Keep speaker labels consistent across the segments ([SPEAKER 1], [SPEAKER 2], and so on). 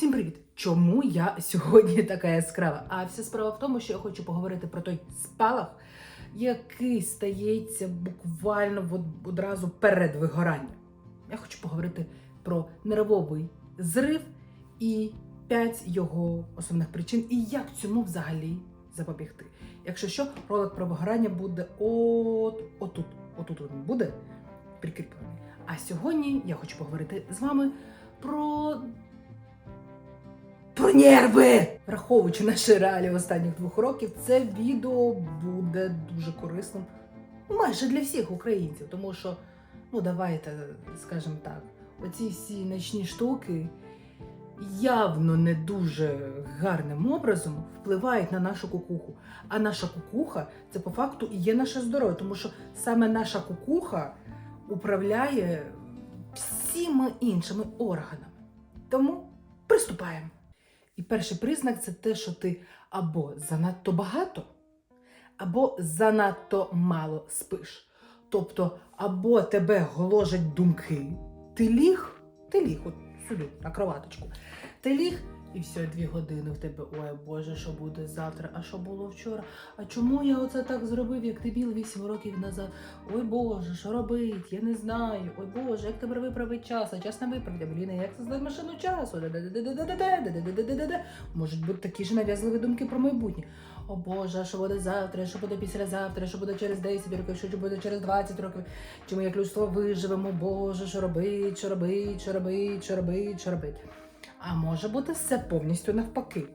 [SPEAKER 1] Всім привіт! Чому я сьогодні така яскрава? А вся справа в тому, що я хочу поговорити про той спалах, який стається буквально одразу перед вигоранням. Я хочу поговорити про нервовий зрив і п'ять його основних причин, і як цьому взагалі запобігти. Якщо що, ролик про вигорання буде от отут. Отут він буде прикріплений. А сьогодні я хочу поговорити з вами про про нерви! Враховуючи наші реалії останніх двох років, це відео буде дуже корисним майже для всіх українців, тому що, ну давайте скажемо так, оці всі ночні штуки явно не дуже гарним образом впливають на нашу кукуху. А наша кукуха це по факту і є наше здоров'я, тому що саме наша кукуха управляє всіма іншими органами. Тому приступаємо. І перший признак це те, що ти або занадто багато, або занадто мало спиш. Тобто, або тебе голожать думки, ти ліг, ти ліг, от сюди, на кроваточку. Ти ліг, і все, дві години в тебе. Ой Боже, що буде завтра? А що було вчора? А чому я оце так зробив, як ти біл вісім років назад? Ой Боже, що робить? Я не знаю. Ой Боже, як тебе виправить час, а час не виправдя. Блін, як це здати машину часу? Можуть бути такі ж нав'язливі думки про майбутнє. О Боже, що буде завтра, що буде післязавтра, що буде через 10 років, що буде через 20 років. Чи ми як людство виживемо? Боже, що робить, що робить, що робить, що робить, що робить. А може бути все повністю навпаки.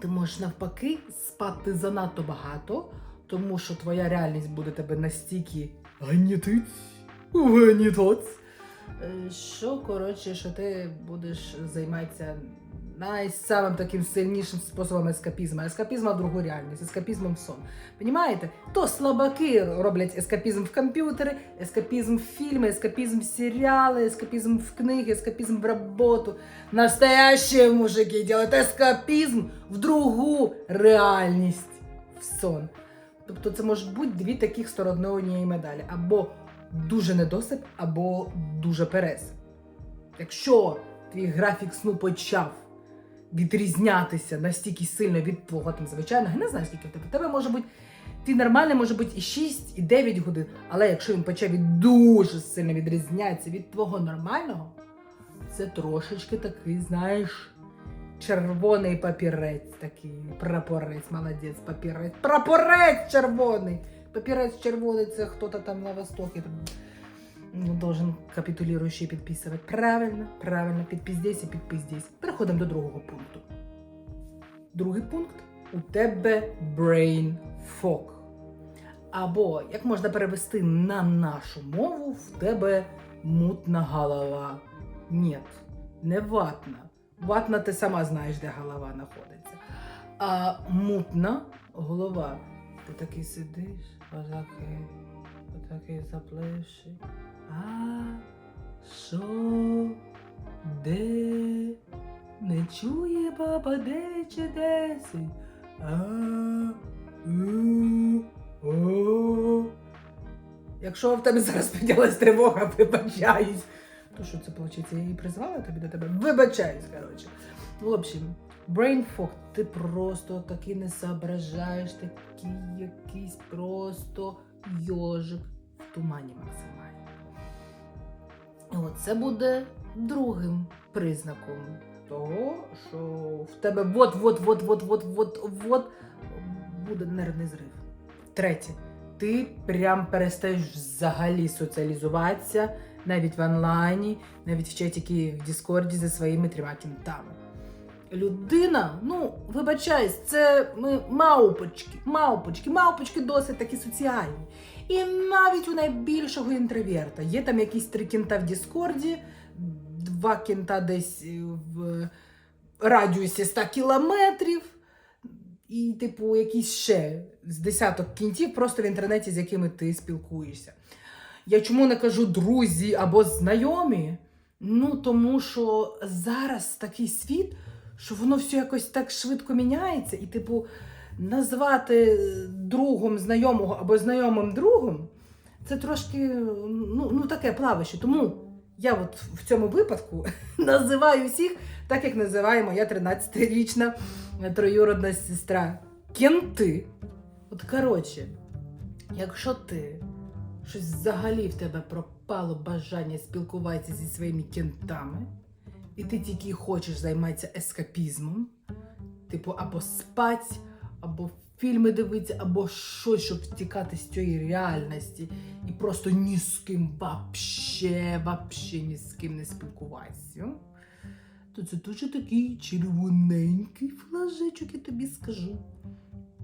[SPEAKER 1] Ти можеш навпаки спати занадто багато, тому що твоя реальність буде тебе настільки гнітить, гнітоць, е, що, коротше, що ти будеш займатися найсамим таким сильнішим способом ескапізму. Ескапізма в другу реальність, ескапізмом сон. Понімаєте? То слабаки роблять ескапізм в комп'ютери, ескапізм в фільми, ескапізм в серіали, ескапізм в книги, ескапізм в роботу. Настоящие мужики делают ескапізм в другу реальність, в сон. Тобто це можуть бути дві таких сторони медалі. Або дуже недосип, або дуже пересип. Якщо твій графік сну почав відрізнятися настільки сильно від твого там звичайного, я не знаю, скільки в тебе. Тебе може бути, ти нормальний може бути і 6, і 9 годин. Але якщо він почав від дуже сильно відрізнятися від твого нормального, це трошечки такий, знаєш, червоний папірець такий. Прапорець, молодець, папірець. Прапорець червоний! Папірець червоний це хто-то там на востокі. Ну, должен капітулюючий підписувати. Правильно, правильно, підпіздесь і підпіздесь. Переходимо до другого пункту. Другий пункт у тебе brain fog. Або, як можна перевести на нашу мову, в тебе мутна голова. Ні, не ватна. Ватна ти сама знаєш, де голова знаходиться. А мутна голова. Ти такий сидиш, отакий, отакий запливший. А що? Де? Не чує баба, де чи десі? А, у, о. Якщо в тебе зараз піднялась тривога, вибачаюсь. То що це виходить? Я її призвала тобі до тебе? Вибачаюсь, коротше. В общем, brain fog, ти просто таки не соображаєш, такий якийсь просто йожик в тумані максимально. Це буде другим признаком того, що в тебе вот-вот-вот-вот-вот-вот-вот буде нервний зрив. Третє, ти прям перестаєш взагалі соціалізуватися навіть в онлайні, навіть в чатіки в Діскорді зі своїми трьома кінтами. Людина, ну, вибачаюсь, це ми мавпочки, мавпочки, мавпочки досить такі соціальні. І навіть у найбільшого інтроверта є там якісь три кінта в Діскорді, два кінта десь в радіусі 100 кілометрів, і, типу, якісь ще з десяток кінтів просто в інтернеті, з якими ти спілкуєшся. Я чому не кажу друзі або знайомі? Ну, тому що зараз такий світ, що воно все якось так швидко міняється, і, типу, назвати другом знайомого або знайомим другом це трошки ну, ну таке плавище. Тому я от в цьому випадку називаю всіх так як називає моя 13-річна троюродна сестра. Кенти. От коротше, якщо ти щось взагалі в тебе пропало бажання спілкуватися зі своїми кентами, і ти тільки хочеш займатися ескапізмом, типу, або спать, або фільми дивитися, або щось, щоб втікати з цієї реальності, і просто ні з ким вообще, вообще ні з ким не спілкуватися. То це дуже такий червоненький флажечок, я тобі скажу.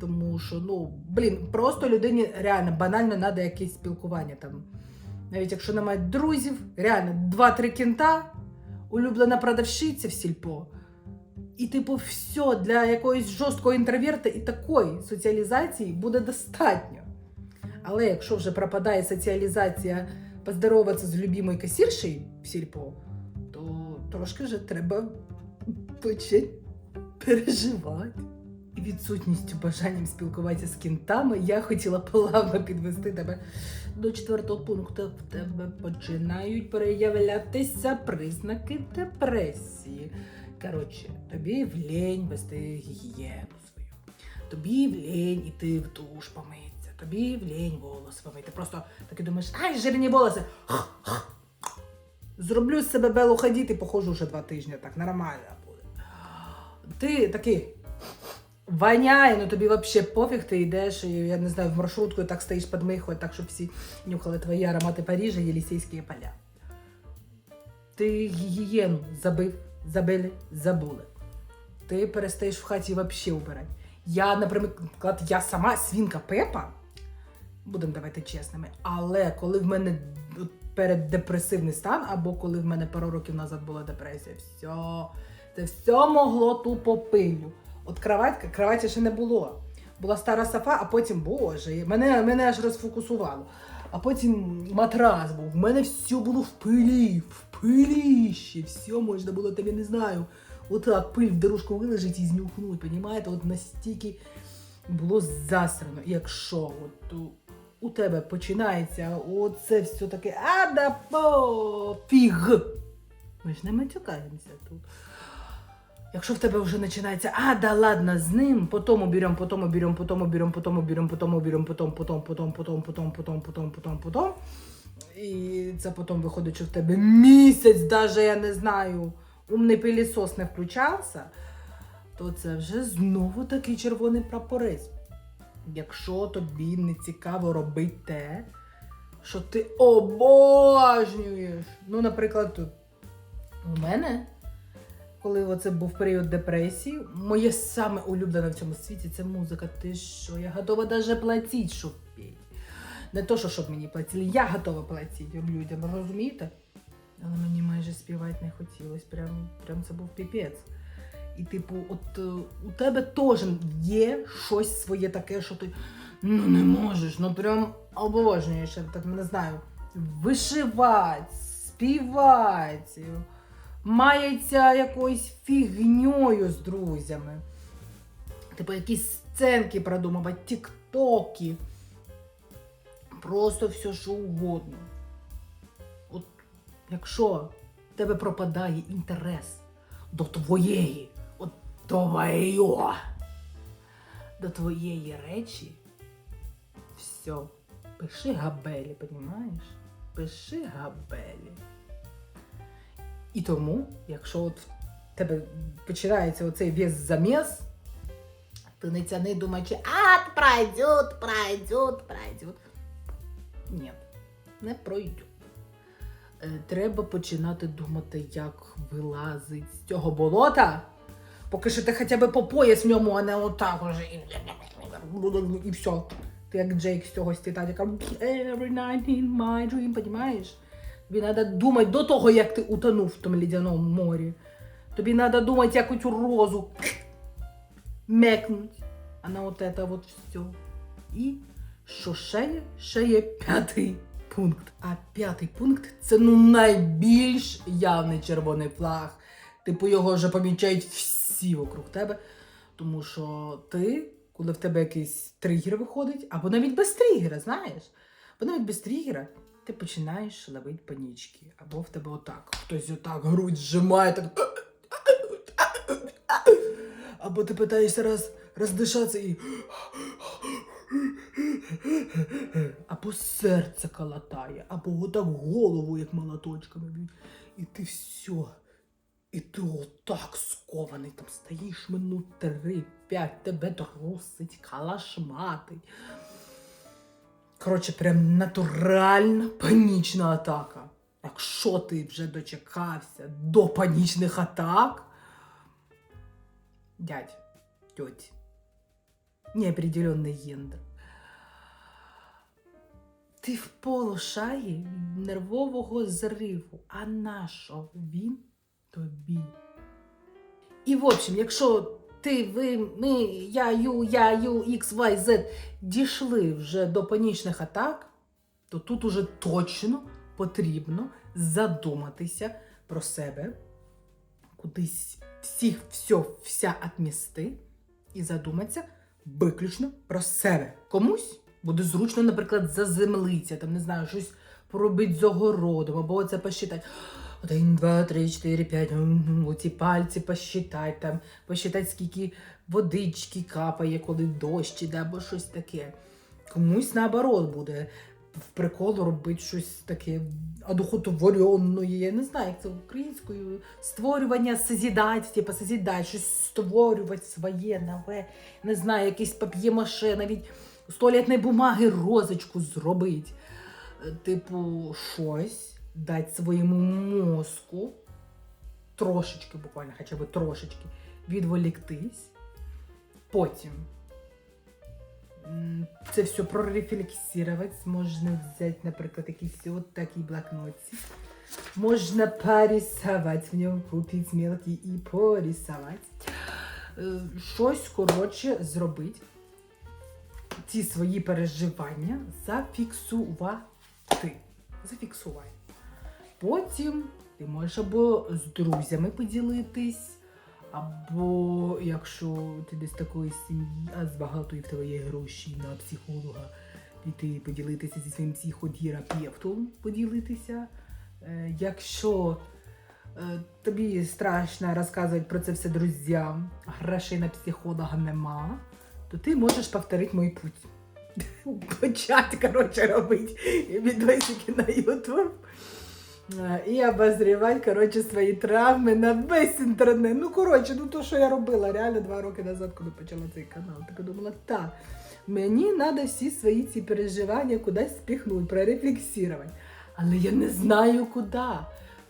[SPEAKER 1] Тому що, ну, блін, просто людині реально банально треба якесь спілкування там. Навіть якщо немає друзів, реально два-три кінта, улюблена продавщиця в сільпо. І, типу, все для якоїсь жорсткого інтроверта і такої соціалізації буде достатньо. Але якщо вже пропадає соціалізація поздороватися з любимою касіршею в сільпо, то трошки вже треба почати переживати. І відсутністю бажанням спілкуватися з кінтами я хотіла плавно підвести тебе до четвертого пункту. В тебе починають проявлятися признаки депресії. Коротше, тобі в лень вести гігієну свою. Тобі в лень іти в душ помитися. Тобі в лень волос помити. Просто таки думаєш, ай, жирні волоси. Зроблю з себе белу ходіти, походжу вже два тижні, так нормально буде. Ти такий воняє, ну тобі взагалі пофіг, ти йдеш, я не знаю, в маршрутку і так стоїш під михою, так, щоб всі нюхали твої аромати Парижа, Єлісейські поля. Ти гігієну забив, забили, забули. Ти перестаєш в хаті взагалі убирати. Я, наприклад, я сама свінка Пепа, будемо давайте чесними, але коли в мене переддепресивний стан, або коли в мене пару років назад була депресія, все, це все могло тупо пилю. От кроватка, кроваті ще не було. Була стара софа, а потім, боже, мене, мене аж розфокусувало. А потім матрас був. В мене все було в пилі, в пиліщі. Все можна було, тобі не знаю. Отак пиль в дорожку вилежить і знюхнуть, понімаєте? От настільки було засрано. Якщо от у, у тебе починається оце все таке, а да пофіг. Ми ж не матюкаємося тут. Якщо в тебе вже починається, а да ладно з ним, потім уберем, потім уберем, потім уберем, потім уберем, потім уберем, потім, потім, потім, потім, потім, потім, потім, потім, потім. І це потім виходить, що в тебе місяць, даже я не знаю, умний пилісос не включався, то це вже знову такий червоний прапорець. Якщо тобі не цікаво робити те, що ти обожнюєш. Ну, наприклад, у мене коли оце був період депресії, моє саме улюблене в цьому світі це музика. Ти що? Я готова навіть платити, щоб петь. Не то, що щоб мені платили, я готова платити людям, розумієте? Але мені майже співати не хотілося. Прям, прям це був піпець. І, типу, от е, у тебе теж є щось своє таке, що ти ну не можеш, ну прям обожнюєш, так не знаю, вишивати, співати мається якоюсь фігньою з друзями. Типу якісь сценки продумувати, тіктоки. Просто все, що угодно. От якщо в тебе пропадає інтерес до твоєї, от твоєї, до твоєї речі, все, пиши габелі, понімаєш? Пиши габелі. І тому, якщо от в тебе починається оцей весь заміс, ти не тяни думаючи, а, пройдет, пройдет, пройдет. Ні, не пройде. Е, Треба починати думати, як вилазить з цього болота. Поки що ти хоча б по пояс в ньому, а не отак уже. І все. Ти як Джейк з цього з Титаніка. Every night in my dream, понімаєш? Тобі треба думати до того, як ти утонув в тому лідяному морі. Тобі треба думати, як цю розу мекнуть. А на от це от все. І що ще є? Ще є п'ятий пункт. А п'ятий пункт це ну найбільш явний червоний флаг. Типу його вже помічають всі вокруг тебе. Тому що ти, коли в тебе якийсь тригер виходить, або навіть без тригера, знаєш, або навіть без тригера, ти починаєш ловити панічки. Або в тебе отак. Хтось отак грудь зжимає, так. Або ти питаєшся раз роздишатися і. Або серце калатає, або отак голову, як молоточками б'ють. І ти все. І ти отак скований, там стоїш минут три-п'ять, тебе трусить, калашматить. Коротше, прям натуральна панічна атака. Якщо ти вже дочекався до панічних атак, дядь, тьоть, неопределенний гендер. Ти в полушаї нервового зриву, а нащо він тобі? І в общем, якщо ти, ви, ми, я, ю, я, ю, X, Y, Z дійшли вже до панічних атак, то тут уже точно потрібно задуматися про себе, кудись всіх, все, вся отмісти і задуматися виключно про себе. Комусь буде зручно, наприклад, заземлитися, там, не знаю, щось поробити з огородом, або це посчитати. Один, два, три, чотири, п'ять, оці пальці посчитати, там, посчитати, скільки водички капає, коли дощ іде, або щось таке. Комусь наоборот буде в прикол робити щось таке одухотворенне, я не знаю, як це українською. Створювання, созідати, типу созідати, щось створювати своє, нове, не знаю, якийсь пап'є-маше, навіть з туалетної бумаги розочку зробити. Е, Типу, щось дати своєму мозку трошечки, буквально хоча б трошечки, відволіктись. Потім це все прорефлексувати. Можна взяти, наприклад, якийсь от такий блокнотик. Можна порисувати в ньому, купити мелкий і порисувати. Е, Щось, коротше, зробити. Ці свої переживання зафіксувати. Зафіксувай. Потім ти можеш або з друзями поділитись, або якщо ти десь такої сім'ї, а з багатої в тебе є гроші на психолога, піти поділитися зі своїм психодерапевтом, поділитися. Е, Якщо е, тобі страшно розказувати про це все друзям, грошей на психолога нема, то ти можеш повторити мій путь. Почати, коротше, робити відосики на YouTube. І обозрівати, коротше, свої травми на весь інтернет. Ну, коротше, ну то, що я робила реально два роки назад, коли почала цей канал. Так думала, так, мені треба всі свої ці переживання кудись спіхнути, прорефлексувати. Але я не знаю куди.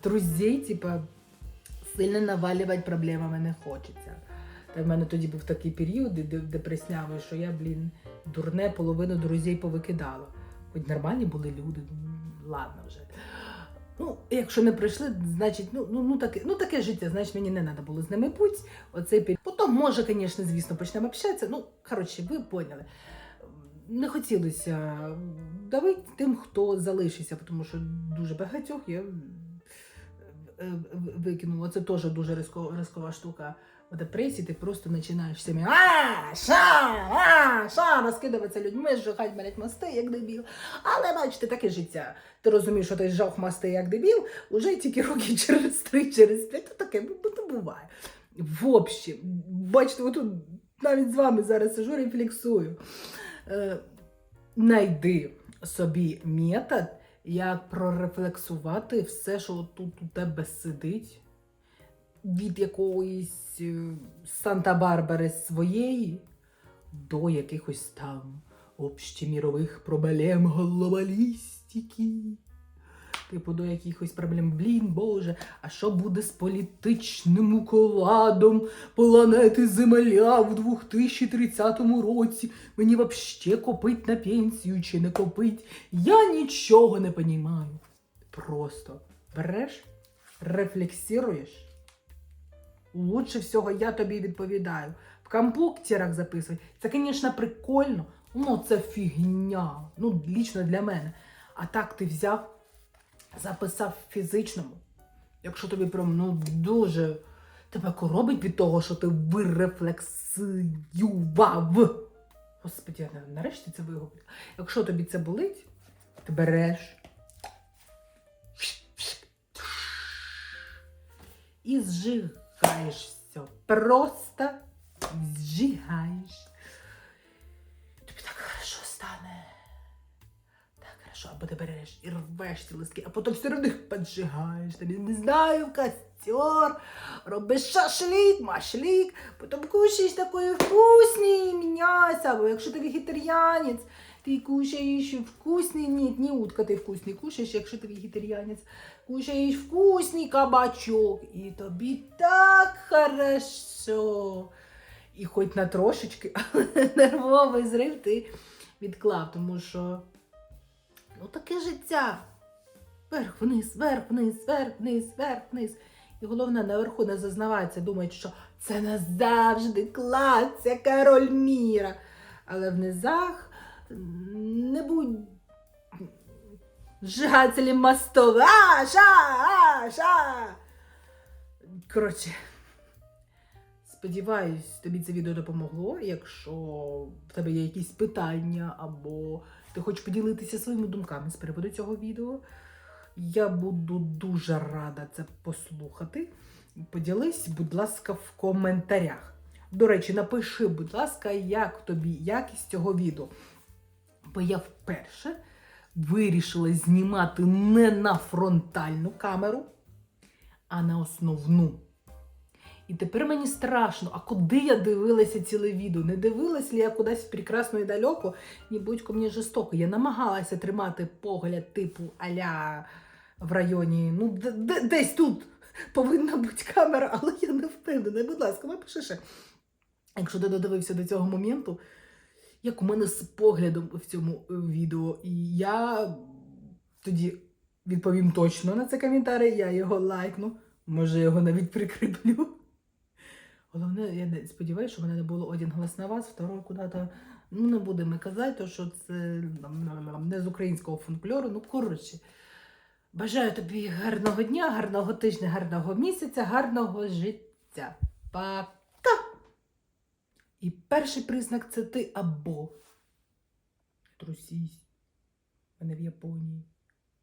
[SPEAKER 1] Друзей, типа, сильно навалювати проблемами не хочеться. Та в мене тоді був такий період де- де- депреснявий, що я, блін, дурне половину друзів повикидала. Хоч нормальні були люди, ладно вже. Ну, якщо не прийшли, значить, ну, ну, ну, таке, ну таке життя, значить мені не треба було з ними бути. Оцей пір. Потім, може, звісно, звісно, почнемо общатися. Ну, коротше, ви поняли. Не хотілося давити тим, хто залишився, тому що дуже багатьох я е, викинула. Це теж дуже ризкова штука. В депресії ти просто починаєш самі а, ша, а, ша, розкидуватися людьми, зжигати, блядь, мости, як дебіл. Але бачите, таке життя. Ти розумієш, що ти зжав мости, як дебіл, уже тільки роки через три, через п'ять, то таке бу- бу- буває. В общем, бачите, отут навіть з вами зараз сижу, рефлексую. Е, найди собі метод, як прорефлексувати все, що тут у тебе сидить, від якоїсь е, Санта-Барбари своєї до якихось там общемірових проблем глобалістики. Типу, до якихось проблем, блін, Боже, а що буде з політичним укладом планети Земля в 2030 році? Мені вообще копить на пенсію чи не копить? Я нічого не понімаю. Просто береш, рефлексируєш. Лучше всього я тобі відповідаю. В компутерах записуй. Це, звісно, прикольно. Ну, це фігня. Ну, лічно для мене. А так ти взяв, записав в фізичному. Якщо тобі прям ну дуже тебе коробить від того, що ти вирефлексіював. Господи, я нарешті це вигублю. Якщо тобі це болить, ти береш. І зжигаєш все. Просто зжигаєш. Тобі так хорошо стане. Так хорошо, або ти береш і рвеш ці листки, а потім все одно поджигаєш. Тобі не знаю, костер, робиш шашлик, машлик, потім кушаєш такої вкусний м'ясо, або якщо ти вегетаріанець, ти кушаєш вкусний, ні, не утка ти вкусний кушаєш, якщо ти вегетаріанець, кушаєш вкусний кабачок, і тобі так хорошо. І хоч на трошечки, але нервовий зрив ти відклав, тому що ну таке життя. Вверх вниз, вверх вниз, вверх вниз, вверх вниз. І головне, наверху не зазнаваються, думають, що це назавжди клас, це король міра. Але в низах не будь сжигателем мостов. А, ша, а, ша. Коротше, сподіваюсь, тобі це відео допомогло. Якщо в тебе є якісь питання або ти хочеш поділитися своїми думками з приводу цього відео, я буду дуже рада це послухати. Поділись, будь ласка, в коментарях. До речі, напиши, будь ласка, як тобі якість цього відео. Бо я вперше вирішила знімати не на фронтальну камеру, а на основну. І тепер мені страшно, а куди я дивилася ціле відео? Не дивилась ли я кудись прекрасно і далеко, ні будь-ко мені жорстоко. Я намагалася тримати погляд типу аля в районі, ну, де- де- десь тут повинна бути камера, але я не впевнена. Будь ласка, напиши ще. Якщо ти додивився до цього моменту, як у мене з поглядом в цьому е, відео, і я тоді відповім точно на це коментарі, я його лайкну, може його навіть прикріплю. Головне, я сподіваюся, що в мене не було один глас на вас, второй куди-то. Ну, не будемо казати, то, що це не з українського фольклору. Ну, коротше. Бажаю тобі гарного дня, гарного тижня, гарного місяця, гарного життя. Пока! І перший признак це ти або трусісь. Мене в Японії.